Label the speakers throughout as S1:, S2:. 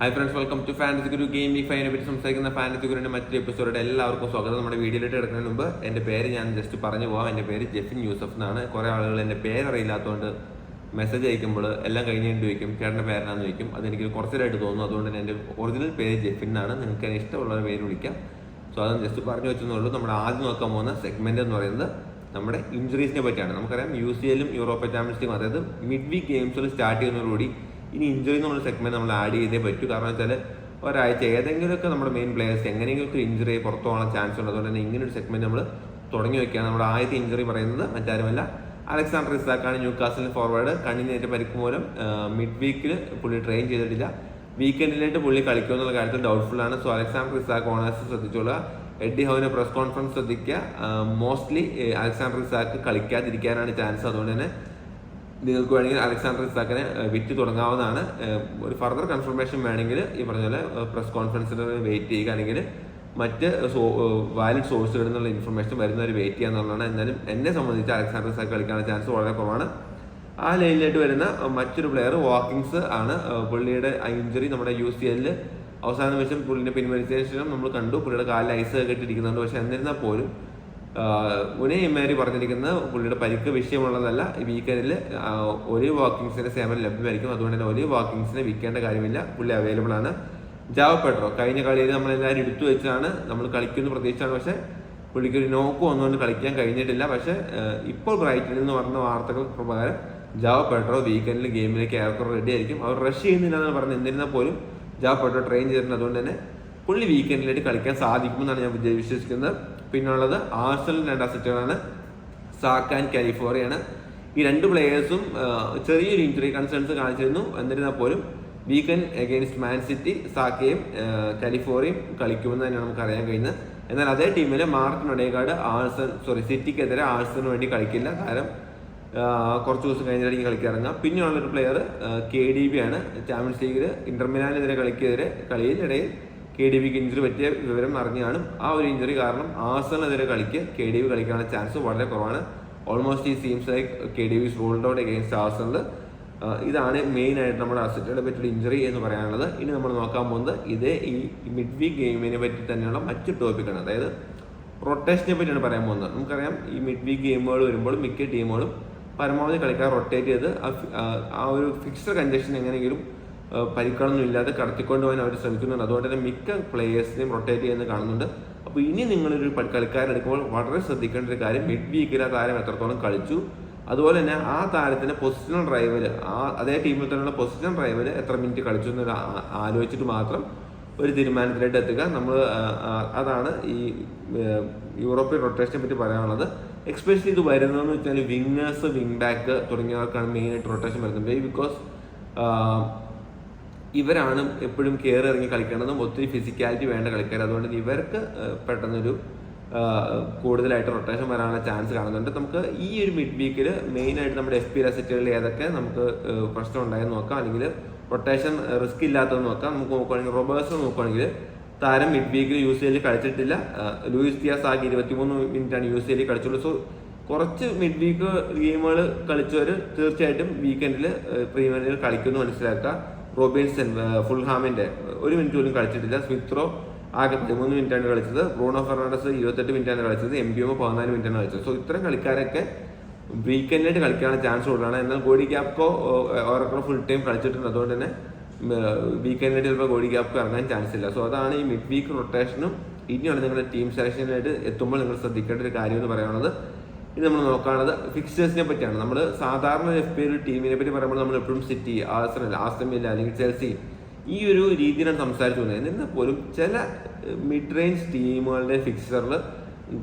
S1: Hi friends welcome to fantasy guru game gameweek ഫൈനെ പറ്റി സംസാരിക്കുന്ന fantasy ഗുരുവിന്റെ മറ്റൊരു എപ്പിസോഡ് എല്ലാവർക്കും സ്വാഗതം. നമ്മുടെ വീഡിയോയിലേക്ക് എടുക്കുന്നതിന് മുമ്പ് എന്റെ പേര് ഞാൻ ജസ്റ്റ് പറഞ്ഞു പോകാം എന്റെ പേര് ജെഫിൻ യൂസഫ് എന്നാണ്. കുറേ ആളുകൾ എന്റെ പേരറിയില്ലാത്തതുകൊണ്ട് മെസ്സേജ് അയക്കുമ്പോൾ എല്ലാം കഴിഞ്ഞിട്ട് ചോദിക്കും ചേട്ടന്റെ പേരാണെന്ന് ചോദിക്കും. അതെനിക്ക് കുറച്ചിലായിട്ട് തോന്നുന്നു. അതുകൊണ്ട് തന്നെ എന്റെ ഒറിജിനൽ പേര് ജെഫിൻ ആണ് നിങ്ങൾക്ക് ഇഷ്ടമുള്ള പേര് വിളിക്കാം. സോ അത് ജസ്റ്റ് പറഞ്ഞു വെച്ചെന്നുള്ളൂ നമ്മുടെ ആദ്യം നോക്കാൻ പോകുന്ന സെഗ്മെന്റ് എന്ന് പറയുന്നത് നമ്മുടെ ഇഞ്ചുറീസിനെ പറ്റിയാണ്. നമുക്കറിയാം യു സി എല്ലും യൂറോപ്യൻ ചാമ്പ്യൻസ് ലീഗും അതായത് മിഡ് വീക്ക് ഗെയിംസിൽ സ്റ്റാർട്ട് ചെയ്യുന്നതോടുകൂടി ഇനി ഇഞ്ചുറി എന്നുള്ള സെഗ്മെന്റ് നമ്മൾ ആഡ് ചെയ്തേ പറ്റൂ. കാരണം വെച്ചാൽ ഒരാഴ്ച ഏതെങ്കിലുമൊക്കെ നമ്മുടെ മെയിൻ പ്ലേയേഴ്സ് എങ്ങനെയെങ്കിലും ഇഞ്ചുറി പുറത്തു പോകാൻ ചാൻസ് ഉണ്ട്. അതുകൊണ്ട് തന്നെ ഇങ്ങനെ ഒരു സെഗ്മെന്റ് നമ്മൾ തുടങ്ങി വെക്കുകയാണ്. നമ്മുടെ ആദ്യത്തെ ഇഞ്ചുറി പറയുന്നത് മറ്റാരുമല്ല. അലക്സാണ്ടർ ഇസാക്കാണ് ന്യൂ കാസിലെ ഫോർവേഡ് കണ്ണിനേറ്റ പരിക്ക് മൂലം മിഡ് വീക്കിൽ പുള്ളി ട്രെയിൻ ചെയ്തിട്ടില്ല. വീക്കെൻഡിലായിട്ട് പുള്ളി കളിക്കുമോ എന്നുള്ള കാര്യത്തിൽ ഡൗട്ട്ഫുൾ ആണ്. സോ അലക്സാണ്ടർ ഇസാക്ക് ഓണേഴ്സ് ശ്രദ്ധിച്ചോളുക. എഡ്ഡി ഹൗവിന്റെ പ്രസ് കോൺഫറൻസ് ശ്രദ്ധിക്കുക. മോസ്റ്റ്ലി അലക്സാണ്ടർ ഇസാക്ക് കളിക്കാതിരിക്കാനാണ് ചാൻസ് അതുകൊണ്ട് തന്നെ നിങ്ങൾക്ക് വേണമെങ്കിൽ അലക്സാണ്ടർ ഇസാക്കിനെ വിറ്റ് തുടങ്ങാവുന്നതാണ്. ഒരു ഫർദർ കൺഫർമേഷൻ വേണമെങ്കിൽ ഈ പറഞ്ഞ പോലെ പ്രസ് കോൺഫറൻസിൽ വെയിറ്റ് ചെയ്യുക അല്ലെങ്കിൽ മറ്റ് സോ വാലിഡ് സോഴ്സുകളിൽ നിന്നുള്ള ഇൻഫർമേഷൻ വരുന്നവർ വെയിറ്റ് ചെയ്യുക എന്നുള്ളതാണ്. എന്നാലും എന്നെ സംബന്ധിച്ച് അലക്സാണ്ടർ ഇസാക്ക് കളിക്കാനുള്ള ചാൻസ് വളരെ കുറവാണ്. ആ ലൈനിലായിട്ട് വരുന്ന മറ്റൊരു പ്ലെയർ വാക്കിങ്സ് ആണ്. പുള്ളിയുടെ ഇഞ്ചുറി നമ്മുടെ യു സി എല്ലിൽ അവസാന നിമിഷം പുള്ളിനെ പിൻവലിച്ചതിന് ശേഷം നമ്മൾ കണ്ടു. പുള്ളിയുടെ കാലിൽ ഐസ് കെട്ടിയിരിക്കുന്നുണ്ട് പക്ഷെ എന്നിരുന്നാൽ പോലും ഉനേ എമ്മേരി പറഞ്ഞിരിക്കുന്ന പുള്ളിയുടെ പരിക്ക് വിഷയമുള്ളതല്ല. ഈ വീക്കെൻഡിൽ ഒരേ വാക്കിങ്സിന്റെ സേവനം ലഭ്യമായിരിക്കും. അതുകൊണ്ട് തന്നെ ഒരേ വാക്കിങ്സിനെ വിൽക്കേണ്ട കാര്യമില്ല. പുള്ളി അവൈലബിൾ ആണ്. ജാവ പെട്രോ കഴിഞ്ഞ കളിയിൽ നമ്മളെല്ലാവരും എടുത്തു വെച്ചാണ് നമ്മൾ കളിക്കുമെന്ന് പ്രതീക്ഷിച്ചാണ്. പക്ഷെ പുള്ളിക്ക് ഒരു നോക്ക് ഒന്നുകൊണ്ട് കളിക്കാൻ കഴിഞ്ഞിട്ടില്ല. പക്ഷെ ഇപ്പോൾ ബ്രൈറ്റിൽ നിന്ന് പറഞ്ഞ വാർത്തകൾ പ്രകാരം ജാവ പെട്രോ വീക്കെൻഡിൽ ഗെയിമിലേക്ക് ഏറെക്കുറെ റെഡി ആയിരിക്കും. അവർ റഷ് ചെയ്യുന്നില്ല എന്ന് പറഞ്ഞ് എന്നിരുന്നാൽ പോലും ജാവ പെട്രോ ട്രെയിൻ ചെയ്തിട്ടുണ്ട്. അതുകൊണ്ട് തന്നെ പുള്ളി വീക്കെൻഡിലായിട്ട് കളിക്കാൻ സാധിക്കുമെന്നാണ് ഞാൻ വിശ്വസിക്കുന്നത്. പിന്നുള്ളത് ആഴ്സണൽ രണ്ട് അസറ്റുകളാണ് സാക്ക് ആൻഡ് കാലിഫോറിയാണ് ഈ രണ്ട് പ്ലെയേഴ്സും ചെറിയൊരു ഇഞ്ചുറി കൺസേൺസ് കാണിച്ചിരുന്നു. എന്നിരുന്നാൽ പോലും വീക്കെൻഡ് എഗെയിൻസ്റ്റ് മാൻ സിറ്റി സാക്കയും കാലിഫോറിയും കളിക്കുമെന്ന് തന്നെയാണ് നമുക്ക് അറിയാൻ കഴിയുന്നത്. എന്നാൽ അതേ ടീമിലെ മാർട്ടിൻ ഒഡേഗാർഡ് ആഴ്സൺ സോറി സിറ്റിക്കെതിരെ ആഴ്സണിന് വേണ്ടി കളിക്കില്ല. കാരണം കുറച്ച് ദിവസം കഴിഞ്ഞിട്ടായിരിക്കും കളിക്കിറങ്ങുക പിന്നെയുള്ളൊരു പ്ലെയർ കെ ഡി ബി ആണ്. ചാമ്പ്യൻസ് ലീഗിൽ ഇന്റർമിനാനെതിരെ കളിക്കെതിരെ കളിയിലിടയിൽ കെ ഡി ബിക്ക് ഇഞ്ചുറി പറ്റിയ വിവരം അറിഞ്ഞാണ് ആ ഒരു ഇഞ്ചുറി കാരണം ആസണെതിരെ കളിക്ക് കെ ഡി ബി കളിക്കാനുള്ള ചാൻസ് വളരെ കുറവാണ്. ഓൾമോസ്റ്റ് ഈ seems like K D B ruled out against ആസണിൽ ഇതാണ് മെയിൻ ആയിട്ട് നമ്മുടെ അസറ്റുകളെ പറ്റിയുള്ള ഇഞ്ചുറി എന്ന് പറയാനുള്ളത്. ഇനി നമ്മൾ നോക്കാൻ പോകുന്നത് ഇതേ ഈ മിഡ് വീക്ക് ഗെയിമിനെ പറ്റി തന്നെയുള്ള മറ്റു ടോപ്പിക്കാണ് അതായത് റൊട്ടേഷനെ പറ്റിയാണ് പറയാൻ പോകുന്നത്. നമുക്കറിയാം ഈ മിഡ് വീക്ക് ഗെയിമുകൾ വരുമ്പോൾ മിക്ക ടീമുകളും പരമാവധി കളിക്കാർ റൊട്ടേറ്റ് ചെയ്ത് ആ ഒരു ഫിക്സഡ് കണ്ടീഷൻ എങ്ങനെയെങ്കിലും ആ, പരിക്കുകളൊന്നും ഇല്ലാതെ കടത്തിക്കൊണ്ട് പോകാൻ അവർ ശ്രമിക്കുന്നുണ്ട്. അതുകൊണ്ട് തന്നെ മിക്ക പ്ലേയേഴ്സിനെയും റൊട്ടേറ്റ് ചെയ്യുന്നത് കാണുന്നുണ്ട്. അപ്പോൾ ഇനി നിങ്ങളൊരു കളിക്കാരെടുക്കുമ്പോൾ വളരെ ശ്രദ്ധിക്കേണ്ട ഒരു കാര്യം മിഡ് വീക്കിൽ ആ താരം എത്രത്തോളം കളിച്ചു അതുപോലെ തന്നെ ആ താരത്തിന്റെ പൊസിഷണൽ ഡ്രൈവർ ആ അതേ ടീമിൽ തന്നെയുള്ള പൊസിഷൻ ഡ്രൈവർ എത്ര മിനിറ്റ് കളിച്ചു എന്ന് ആലോചിച്ചിട്ട് മാത്രം ഒരു തീരുമാനത്തിലേക്ക് എത്തുക. നമ്മൾ അതാണ് ഈ യൂറോപ്യൻ റൊട്ടേഷനെ പറ്റി പറയാനുള്ളത്. എക്സ്പെഷ്യലി ഇത് വരുന്നതെന്ന് വെച്ചാൽ വിങ്ങേഴ്സ് വിങ് ബാക്ക് തുടങ്ങിയവർക്കാണ് മെയിനായിട്ട് റൊട്ടേഷൻ വരുന്നത്. ബിക്കോസ് ഇവരാണ് എപ്പോഴും കയറി ഇറങ്ങി കളിക്കേണ്ടതും ഒത്തിരി ഫിസിക്കാലിറ്റി വേണ്ട കളിക്കാർ. അതുകൊണ്ട് ഇവർക്ക് പെട്ടെന്നൊരു കൂടുതലായിട്ട് റൊട്ടേഷൻ വരാനുള്ള ചാൻസ് കാണുന്നുണ്ട്. നമുക്ക് ഈ ഒരു മിഡ് വീക്കിൽ മെയിനായിട്ട് നമ്മുടെ എഫ് പി റെസറ്റുകളിൽ ഏതൊക്കെ നമുക്ക് പ്രശ്നം ഉണ്ടായെന്ന് നോക്കാം. അല്ലെങ്കിൽ റൊട്ടേഷൻ റിസ്ക് ഇല്ലാത്തതെന്ന് നോക്കാം. നമുക്ക് നോക്കുകയാണെങ്കിൽ റൊബേഴ്സ് നോക്കുകയാണെങ്കിൽ താരം മിഡ് വീക്കിൽ യു സി എല്ലിൽ കളിച്ചിട്ടില്ല. ലൂയിസ് തിയാസ് ആകെ ഇരുപത്തിമൂന്ന് മിനിറ്റാണ് യു സി എല്ലിൽ കളിച്ചുള്ളൂ. സോ കുറച്ച് മിഡ് വീക്ക് ഗെയിമുകൾ കളിച്ചവർ തീർച്ചയായിട്ടും വീക്കെൻഡിൽ പ്രീമിയർ ലീഗിൽ കളിക്കുമെന്ന് മനസ്സിലാക്കുക. റോബിൻസൺ ഫുൾഹാമിന്റെ ഒരു മിനിറ്റ് പോലും കളിച്ചിട്ടില്ല. സ്മിത്രോ ആകെ പതിമൂന്ന് മിനിറ്റാണ് കളിച്ചത്. ബ്രൂണോ ഫെർണാണ്ടസ് ഇരുപത്തെട്ട് മിനിറ്റാണ് കളിച്ചത്. എം ബി ഒ പതിനാല് മിനിറ്റാണ് കളിച്ചത്. സോ ഇത്തരം കളിക്കാരൊക്കെ വീക്കെൻഡിലായിട്ട് കളിക്കാനുള്ള ചാൻസ് കൂടുതലാണ്. എന്നാൽ ഗോഡി ക്യാപ്കോ ഓരോക്കെ ഫുൾ ടൈം കളിച്ചിട്ടുണ്ട്. അതുകൊണ്ട് തന്നെ വീക്കെൻഡിലായിട്ട് ചിലപ്പോൾ ഗോഡി ക്യാപ്കോ ഇറങ്ങാൻ ചാൻസ് ഇല്ല. സോ അതാണ് ഈ മിഡ് വീക്ക് റൊട്ടേഷനും ഇനിയാണ് നിങ്ങളുടെ ടീം സെലക്ഷനായിട്ട് എത്തുമ്പോൾ നിങ്ങൾ ശ്രദ്ധിക്കേണ്ട ഒരു കാര്യം എന്ന് പറയുന്നത് ഇത് നമ്മൾ നോക്കാനുള്ളത് ഫിക്സേഴ്സിനെ പറ്റിയാണ്. നമ്മൾ സാധാരണ എഫ് പി ടീമിനെ പറ്റി പറയുമ്പോൾ നമ്മൾ എപ്പോഴും സിറ്റി ആഴ്സണൽ ആസ്തമില്ല അല്ലെങ്കിൽ ചെൽസി ഈ ഒരു രീതിയിലാണ് സംസാരിച്ചു പോകുന്നത്. എന്നിരുന്നാൽ പോലും ചില മിഡ് റേഞ്ച് ടീമുകളുടെ ഫിക്സറിൽ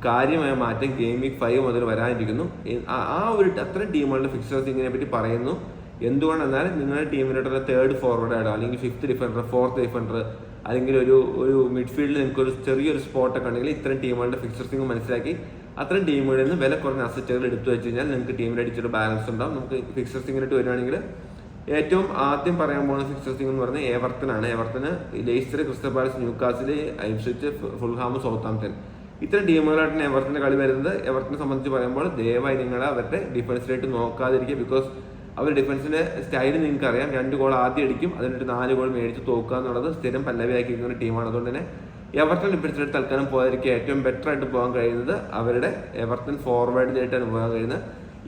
S1: കാര്യമായ മാറ്റം ഗെയിം വീക്ക് ഫൈവ് മുതൽ വരാനിരിക്കുന്നു. ആ- ഒരു അത്തരം ടീമുകളുടെ ഫിക്സേഴ്സ് ഇതിനെ പറ്റി പറയുന്നു. എന്തുകൊണ്ടെന്നാൽ നിങ്ങളുടെ ടീമിലോട്ടുള്ള തേർഡ് ഫോർവേഡ് ആയിട്ടോ അല്ലെങ്കിൽ ഫിഫ്ത്ത് ഡിഫൻഡർ ഫോർത്ത് ഡിഫൻഡർ അല്ലെങ്കിൽ ഒരു ഒരു മിഡ്ഫീൽഡിൽ നിങ്ങൾക്ക് ഒരു ചെറിയൊരു സ്പോട്ടൊക്കെ ഉണ്ടെങ്കിൽ ഇത്തരം ടീമുകളുടെ ഫിക്സേഴ്സ് നിങ്ങൾ മനസ്സിലാക്കി അത്തരം ടീമുകളിൽ നിന്ന് വില കുറഞ്ഞ അസറ്റുകൾ എടുത്തു വെച്ച് കഴിഞ്ഞാൽ നിങ്ങൾക്ക് ടീമിൽ അടിച്ചൊരു ബാലൻസ് ഉണ്ടാവും. നമുക്ക് ഫിക്സേഴ്സ് ഇങ്ങോട്ട് വരുവാണെങ്കിൽ ഏറ്റവും ആദ്യം പറയാൻ പോകുന്ന ഫിക്സേഴ്സ് എന്ന് പറഞ്ഞാൽ ഏവർത്തനാണ് ഏവർത്തന് Leicester Crystal Palace Newcastle Ipswich Fulham Southampton ഇത്തരം ടീമുകളായിട്ടാണ് എവർത്തിന്റെ കളി വരുന്നത്. എവർത്തിനെ സംബന്ധിച്ച് പറയുമ്പോൾ ദയവായി നിങ്ങൾ അവരുടെ ഡിഫൻസിലായിട്ട് നോക്കാതിരിക്കുക ബിക്കോസ് അവർ ഡിഫൻസിന്റെ സ്റ്റൈൽ നിങ്ങൾക്ക് അറിയാം രണ്ട് ഗോൾ ആദ്യം അടിക്കും അതിനൊരു നാല് ഗോൾ മേടിച്ച് തോക്കുക എന്നുള്ളത് സ്ഥിരം പല്ലവിയാക്കിയിരിക്കുന്ന ഒരു ടീമാണ് അതുകൊണ്ട് തന്നെ എവർട്ടൺ ഡിഫൻസിലേക്ക് തൽക്കാലം പോയതായിരിക്കും ഏറ്റവും ബെറ്റർ ആയിട്ട് പോകാൻ കഴിയുന്നത് അവരുടെ എവർട്ടൺ ഫോർവേഡിലായിട്ടാണ് പോകാൻ കഴിയുന്നത്.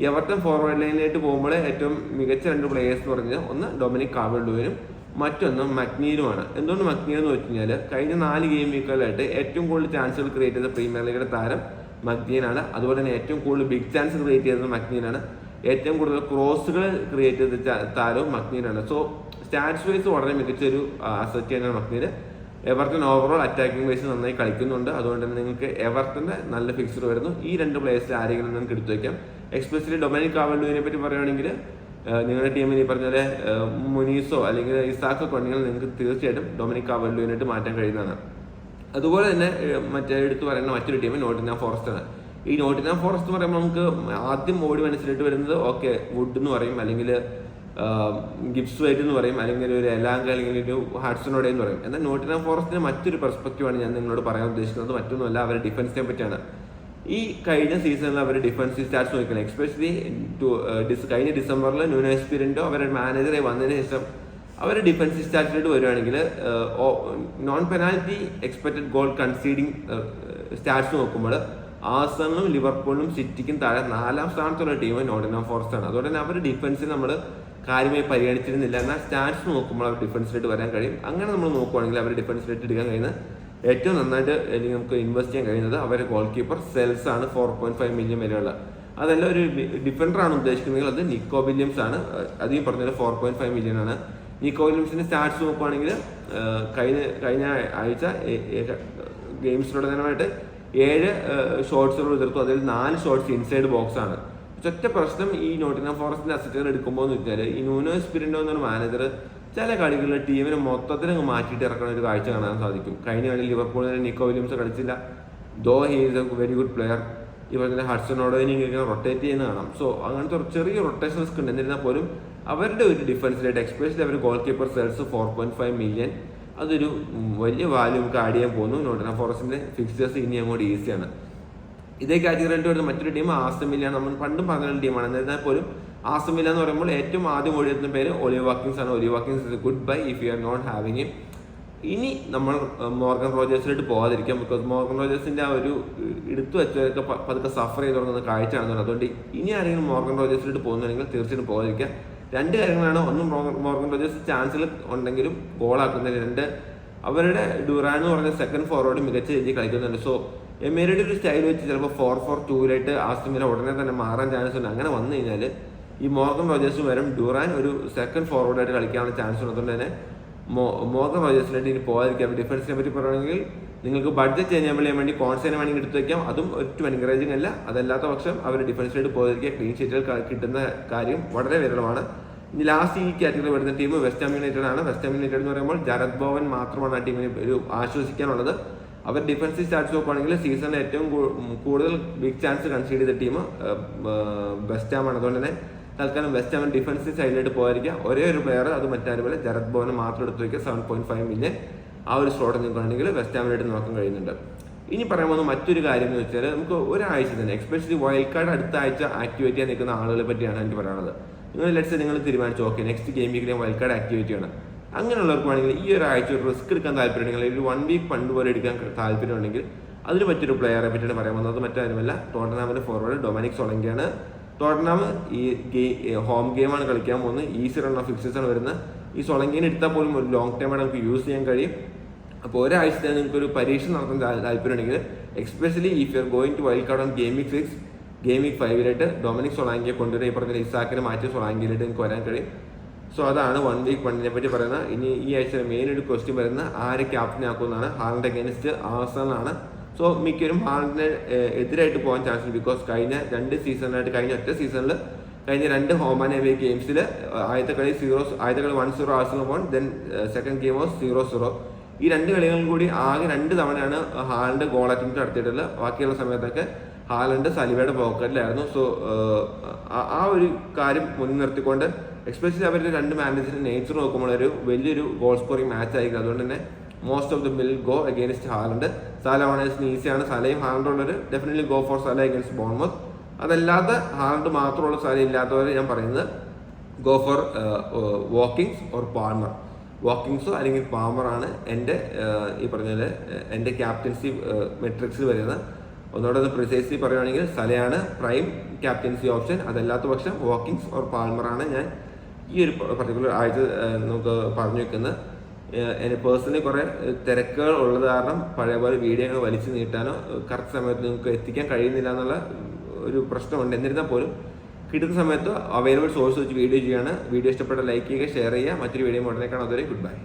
S1: എവർട്ടൺ ഫോർവേഡ് ലൈനിലേക്ക് പോകുമ്പോൾ ഏറ്റവും മികച്ച രണ്ട് പ്ലേയേഴ്സ് എന്ന് പറഞ്ഞാൽ ഒന്ന് ഡൊമിനിക് കാവൽഡുവിനും മറ്റൊന്ന് മക്നീലുമാണ് എന്തുകൊണ്ട് മക്നീൽ എന്ന് വെച്ച് കഴിഞ്ഞാൽ കഴിഞ്ഞ നാല് ഗെയിം വീക്കുകളിലായിട്ട് ഏറ്റവും കൂടുതൽ ചാൻസുകൾ ക്രിയേറ്റ് ചെയ്ത പ്രീമിയർ ലീഗിലെ താരം മക്നീനാണ് അതുപോലെ തന്നെ ഏറ്റവും കൂടുതൽ ബിഗ് ചാൻസ് ക്രിയേറ്റ് ചെയ്തത് മക്നീനാണ് ഏറ്റവും കൂടുതൽ ക്രോസുകൾ ക്രിയേറ്റ് ചെയ്ത താരവും മക്നീനാണ്. സോ സ്റ്റാറ്റ്സ് വൈസ് വളരെ മികച്ചൊരു അസറ്റ് തന്നെയാണ് McNeil Everton overall attacking wise നന്നായി കളിക്കുന്നുണ്ട്. അതുകൊണ്ട് തന്നെ നിങ്ങൾക്ക് എവർട്ടന്റെ നല്ല ഫിക്സർ വരുന്നു. ഈ രണ്ട് പ്ലേയേഴ്സിൽ ആരെങ്കിലും നിങ്ങൾക്ക് എടുത്തു വയ്ക്കാം എക്സ്പെഷ്യലി ഡൊമിനിക് കാവൽഡുവിനെ പറ്റി പറയുകയാണെങ്കിൽ നിങ്ങളുടെ ടീമിൽ ഈ പറഞ്ഞ പോലെ മുനീസോ അല്ലെങ്കിൽ ഇസാക്കോ ഉണ്ടെങ്കിൽ നിങ്ങൾക്ക് തീർച്ചയായിട്ടും ഡൊമിനിക് കാവൽഡുവിനായിട്ട് മാറ്റാൻ കഴിയുന്നതാണ്. അതുപോലെ തന്നെ മറ്റേ എടുത്തു പറയുന്ന മറ്റൊരു ടീം നോട്ടിനാം ഫോറസ്റ്റ് ആണ്. ഈ നോട്ടിനാം ഫോറസ്റ്റ് എന്ന് പറയുമ്പോൾ നമുക്ക് ആദ്യം ഓടി മനസ്സിലായിട്ട് വരുന്നത് ഓക്കെ വുഡ് എന്ന് പറയും അല്ലെങ്കിൽ ഗിബ്സ് വൈറ്റ് എന്ന് പറയും അല്ലെങ്കിൽ ഒരു എലാങ്ക അല്ലെങ്കിൽ ഒരു ഹാഡ്സണോടെ എന്ന് പറയും. എന്നാൽ നോട്ടിനാം ഫോറസ്റ്റിന് മറ്റൊരു പെർസ്പെക്റ്റീവാണ് ഞാൻ നിങ്ങളോട് പറയാൻ ഉദ്ദേശിക്കുന്നത്. മറ്റൊന്നുമല്ല അവരുടെ ഡിഫൻസിനെ പറ്റിയാണ്. ഈ കഴിഞ്ഞ സീസണിൽ അവർ ഡിഫൻസീവ് സ്റ്റാറ്റ്സ് നോക്കണം എക്സ്പെഷ്യലി കഴിഞ്ഞ ഡിസംബറിൽ ന്യൂനോ അവരുടെ മാനേജറെ വന്നതിന് ശേഷം അവർ ഡിഫൻസീവ് സ്റ്റാറ്റിലോട്ട് വരുവാണെങ്കിൽ non penalty expected goal conceding stats നോക്കുമ്പോൾ ആസണലും ലിവർപൂളിനും സിറ്റിക്കും താഴെ നാലാം സ്ഥാനത്തുള്ള ടീം നോട്ടിനം ഫോറസ്റ്റ് ആണ്. അതുകൊണ്ട് തന്നെ അവർ ഡിഫൻസിൽ നമ്മൾ കാര്യമായി പരിഗണിച്ചിരുന്നില്ല. എന്നാൽ സ്റ്റാറ്റ്സ് നോക്കുമ്പോൾ അവർ ഡിഫൻസിലേക്ക് വരാൻ കഴിയും. അങ്ങനെ നമ്മൾ നോക്കുവാണെങ്കിൽ അവർ ഡിഫൻസിലേക്ക് എടുക്കാൻ കഴിയുന്ന ഏറ്റവും നന്നായിട്ട് അല്ലെങ്കിൽ നമുക്ക് ഇൻവെസ്റ്റ് ചെയ്യാൻ കഴിയുന്നത് അവരുടെ ഗോൾ കീപ്പർ സെൽസ് ആണ്. ഫോർ പോയിന്റ് ഫൈവ് മില്യൺ വരെയുള്ള. അതല്ല ഒരു ഡിഫൻഡർ ആണ് അത് നിക്കോ വില്യംസ് ആണ്. അധികം പറഞ്ഞത് ഫോർ പോയിന്റ് ഫൈവ് മില്യൺ ആണ്. നിക്കോ വില്യംസിന്റെ സ്റ്റാറ്റ്സ് നോക്കുവാണെങ്കിൽ കഴിഞ്ഞ കഴിഞ്ഞ ആഴ്ച ഗെയിംസിലുടനമായിട്ട് ഏഴ് ഷോട്ട്സുകൾ എതിർത്തു അതിൽ നാല് ഷോട്ട്സ് ഇൻസൈഡ് ബോക്സ് ആണ്. ഒറ്റ പ്രശ്നം ഈ നോട്ടിന ഫോറസ്റ്റിന്റെ അസറ്റുകൾ എടുക്കുമ്പോൾ എന്ന് വെച്ചാൽ ഈ ന്യൂനോ സ്പിരിൻഡോ എന്നൊരു മാനേജർ ചില കളികളിൽ ടീമിനെ മൊത്തത്തിൽ അങ്ങ് മാറ്റിയിട്ട് ഇറക്കുന്ന ഒരു കാഴ്ച കാണാൻ സാധിക്കും. കഴിഞ്ഞ കളി ലിവർപൂളിന് Nico Williams കളിച്ചില്ല. Though he is a very good player ഈ തന്നെ ഹഡ്സണോടോ ഇങ്ങനെ റൊട്ടേറ്റ് ചെയ്യുന്ന കാണാം. സോ അങ്ങനത്തെ ഒരു ചെറിയ റൊട്ടേഷൻ റിസ്ക് ഉണ്ട്. എന്നിരുന്നാൽ പോലും അവരുടെ ഒരു ഡിഫൻസിലായിട്ട് എക്സ്പെഷ്യലി അവർ goal keeper Sels four point five million അതൊരു വലിയ വാല്യൂ നമുക്ക് ആഡ് ചെയ്യാൻ പോകുന്നു. നോട്ടന ഫോറസ്റ്റിന്റെ ഫിക്സേഴ്സ് ഇനി അങ്ങോട്ട് ഈസിയാണ് ഇതേ കാറ്റഗറിയിട്ട് വരുന്ന മറ്റൊരു ടീം ആസ്റ്റമില്ല നമ്മൾ പണ്ടും പറഞ്ഞ ടീമാണ് എന്നിരുന്നാൽ പോലും ആസമില്ല എന്ന് പറയുമ്പോൾ ഏറ്റവും ആദ്യം ഓടിയെത്തുന്ന പേര് ഒലിവ് വാക്കിങ്സ് ആണ്. Ollie Watkins is good buy if you are not having ഇനി നമ്മൾ മോർഗൻ റോജേഴ്സിലോട്ട് പോകാതിരിക്കാം ബിക്കോസ് മോർഗൻ റോജേഴ്സിന്റെ ആ ഒരു എടുത്തു വെച്ചവരൊക്കെ പതുക്കെ സഫർ ചെയ്ത് തുടങ്ങുന്ന കാഴ്ചയാണ് അതുകൊണ്ട് ഇനി ആരെങ്കിലും മോർഗൻ റോജേഴ്സിലോട്ട് പോകുന്നുണ്ടെങ്കിൽ തീർച്ചയായിട്ടും പോകാതിരിക്കുക രണ്ട് കാര്യങ്ങളാണ് ഒന്ന് മോർഗൻ റോജേഴ്സ് ചാൻസിൽ ഉണ്ടെങ്കിലും ഗോളാക്കുന്നത് രണ്ട് അവരുടെ ഡുറാൻ എന്ന് പറഞ്ഞ സെക്കൻഡ് ഫോർവേഡ് മികച്ച രീതിയിൽ കളിക്കുന്നുണ്ട്. സോ എമേരിയുടെ ഒരു സ്റ്റൈൽ വെച്ച് ചിലപ്പോൾ ഫോർ ഫോർ ടൂലായിട്ട് ആസ്തുമിനെ ഉടനെ തന്നെ മാറാൻ ചാൻസ് ഉണ്ട്. അങ്ങനെ വന്നു കഴിഞ്ഞാൽ ഈ മോർഗൻ റോജേഴ്സ് വരും. ഡുറാൻ ഒരു സെക്കൻഡ് ഫോർവേഡായിട്ട് കളിക്കാനുള്ള ചാൻസ് ഉള്ളതുകൊണ്ട് തന്നെ മോർഗൻ റോജേഴ്സിനായിട്ട് ഇനി പോകാതിരിക്കാം ഡിഫൻസിനെ പറ്റി പറയുകയാണെങ്കിൽ നിങ്ങൾക്ക് ബഡ്ജറ്റ് ചെയ്യാൻ വേണ്ടി കോൺസേനെ വേണമെങ്കിൽ എടുത്ത് വെക്കാം. അതും ഒറ്റ എൻകറേജിങ് അല്ല. അതല്ലാത്ത പക്ഷം അവർ ഡിഫൻസിനായിട്ട് പോയിരിക്കുക. ക്ലീൻ ഷീറ്റുകൾ കിട്ടുന്ന കാര്യം വളരെ വിരളമാണ്. ഇനി ലാസ്റ്റ് ഈ കാറ്റഗറി വരുന്ന ടീം വെസ്റ്റ് ഹാം യുണൈറ്റഡ് ആണ്. വെസ്റ്റ് ഹാം യുണൈറ്റഡ് എന്ന് പറയുമ്പോൾ ജരത് ഭവൻ മാത്രമാണ് ആ ടീമിന് ഒരു ആശ്വസിക്കാനുള്ളത്. അവർ ഡിഫൻസീവ് സ്റ്റാറ്റ്സ് നോക്കുകയാണെങ്കിൽ സീസണിൽ ഏറ്റവും കൂടുതൽ ബിഗ് ചാൻസ് കൺസീഡ് ചെയ്ത ടീം വെസ്റ്റ് ഹാം ആണ്. അതുകൊണ്ട് തന്നെ തൽക്കാലം വെസ്റ്റ് ഹാം ഡിഫൻസീവ് സൈഡിലായിട്ട് പോയിരിക്കുക ഒരേ ഒരു പ്ലെയർ അത് മറ്റാരുപോലെ ജരത് ഭവൻ മാത്രം എടുത്തു വയ്ക്കുക സെവൻ പോയിന്റ് ഫൈവ് മില്യൺ ആ ഒരു സ്ലോട്ട് നിൽക്കുകയാണെങ്കിൽ വെസ്റ്റ് ഹാമിനായിട്ട് നോക്കാൻ കഴിയുന്നുണ്ട്. ഇനി പറയാൻ പോകുന്ന മറ്റൊരു കാര്യം എന്ന് വെച്ചാൽ നമുക്ക് ഒരാഴ്ച തന്നെ എക്സ്പെഷ്യലി വൈൽഡ് കാർഡ് അടുത്ത ആഴ്ച ആക്ടിവേറ്റ് ചെയ്യാൻ നിൽക്കുന്ന ആളുകളെ പറ്റിയാണ് എനിക്ക് പറയാനുള്ളത്. നിങ്ങൾ ലെറ്റ്സ് നിങ്ങൾ തീരുമാനിച്ചു ഓക്കെ നെക്സ്റ്റ് ഗെയിം വീക്കിലെ വൈൽഡ് കാർഡ് ആക്ടിവേറ്റ് ചെയ്യണം അങ്ങനെയുള്ളവർക്ക് വേണമെങ്കിൽ ഈ ഒരു ഒരു റിസ്ക് എടുക്കാൻ താല്പര്യമുണ്ടെങ്കിൽ ഒരു വൺ വീക്ക് ഫണ്ട് പോലെ എടുക്കാൻ താല്പര്യമുണ്ടെങ്കിൽ അതിന് പറ്റിയൊരു പ്ലെയറെ പറ്റിയാണ് പറയാൻ പോകുന്നത്. മറ്റാരുമല്ല ടോട്ടനാമിന്റെ ഫോർവേഡ് ഡൊമാനിക് സൊളങ്കിയാണ് ടോട്ടനാം ഈ ഗെയിം ഹോം ഗെയിമാണ് കളിക്കാൻ പോകുന്നത്. ഈസി റൺ ഓഫ് ഫിക്സേഴ്സാണ് വരുന്നത്. ഈ സൊളങ്കീൻ എടുത്താൽ പോലും ഒരു ലോങ് ടൈം ആയിട്ട് നമുക്ക് യൂസ് ചെയ്യാൻ കഴിയും. അപ്പോൾ ഒരാഴ്ച നിങ്ങൾക്ക് ഒരു പരീക്ഷ നടത്താൻ താല്പര്യം താല്പര്യമുണ്ടെങ്കിൽ especially if you are going to wild card on gameweek six gameweek ഫൈവിലായിട്ട് Dominic സൊളാങ്കിയെ കൊണ്ടുവരും ഈ പറഞ്ഞ ഇസാക്കിനെ മാറ്റി സൊളാങ്കിയിലായിട്ട് നിങ്ങൾക്ക് വരാൻ കഴിയും. സോ അതാണ് വൺ വീക്ക് വണ്ണിനെ പറ്റി പറയുന്നത്. ഇനി ഈ ആഴ്ച മെയിൻ ഒരു ക്വസ്റ്റ്യൻ വരുന്നത് ആരെ ക്യാപ്റ്റൻ ആക്കുമെന്നാണ്. ഹാളിന്റെ അഗേൻസ്റ്റ് ആർസണലാണ് സോ മിക്കവരും ഹാളിന് എതിരായിട്ട് പോകാൻ ചാൻസ് ഉണ്ട്. ബിക്കോസ് കഴിഞ്ഞ രണ്ട് സീസണിലായിട്ട് കഴിഞ്ഞ ഒറ്റ സീസണിൽ കഴിഞ്ഞ രണ്ട് ഹോം ആൻഡ് എവേ ഗെയിംസിൽ ആദ്യത്തെ കളി സീറോ ആദ്യത്തെ കളി one zero Arsenal porn then second game was zero zero. ഈ രണ്ട് കളികളും കൂടി ആകെ രണ്ട് തവണയാണ് ഹാലൻഡ് ഗോൾ അറ്റംപ്റ്റ് നടത്തിയിട്ടുള്ളത്. ബാക്കിയുള്ള സമയത്തൊക്കെ ഹാലൻഡ് സലിവയുടെ പോക്കറ്റിലായിരുന്നു. സോ ആ ഒരു കാര്യം മുൻനിർത്തിക്കൊണ്ട് എക്സ്പെഷ്യലി അവരുടെ രണ്ട് മാനേജറിന്റെ നേച്ചർ നോക്കുമ്പോൾ ഒരു വലിയൊരു ഗോൾ സ്കോറിംഗ് മാച്ച് ആയിരിക്കും. അതുകൊണ്ട് തന്നെ most of them will go against Haaland. Salah ഓണേഴ്സിന് ഈസിയാണ് സലയും ഹാലൻഡും ഉള്ളൊരു definitely go for Salah against Bournemouth അതല്ലാതെ ഹാർഡ് മാത്രമുള്ള സാധനം ഇല്ലാത്തവരെ ഞാൻ പറയുന്നത് go for Watkins or Palmer വാക്കിങ്സോ അല്ലെങ്കിൽ പാമറാണ് എന്റെ ഏഹ്, ഈ പറഞ്ഞ പോലെ എന്റെ ക്യാപ്റ്റൻസി മെട്രിക്സിൽ വരുന്നത്. ഒന്നുകൂടെ ഒന്ന് പ്രിസൈസ്ലി പറയുകയാണെങ്കിൽ സലയാണ് പ്രൈം ക്യാപ്റ്റൻസി ഓപ്ഷൻ അതല്ലാത്ത പക്ഷം വാക്കിങ്സ് ഓർ പാൽമറാണ് ഞാൻ ഈ ഒരു പർട്ടിക്കുലർ ആഴ്ച നമുക്ക് പറഞ്ഞു വെക്കുന്നത്. എന്റെ പേഴ്സണലി കുറേ തിരക്കുകൾ ഉള്ളത് കാരണം പഴയ പോലെ വീഡിയോ വലിച്ചു നീട്ടാനോ കറക്റ്റ് സമയത്ത് നിങ്ങൾക്ക് എത്തിക്കാൻ കഴിയുന്നില്ല എന്നുള്ള ഒരു പ്രശ്നമുണ്ട്. എന്നിരുന്നാൽ പോലും കിട്ടുന്ന സമയത്ത് അവൈലബിൾ സോഴ്സ് വെച്ച് വീഡിയോ ചെയ്യുകയാണ്. വീഡിയോ ഇഷ്ടപ്പെട്ട ലൈക്ക് ചെയ്യുക ഷെയർ ചെയ്യുക. മറ്റൊരു വീഡിയോ ഉടനെ കാണാം. അതുവരെ ഗുഡ് ബൈ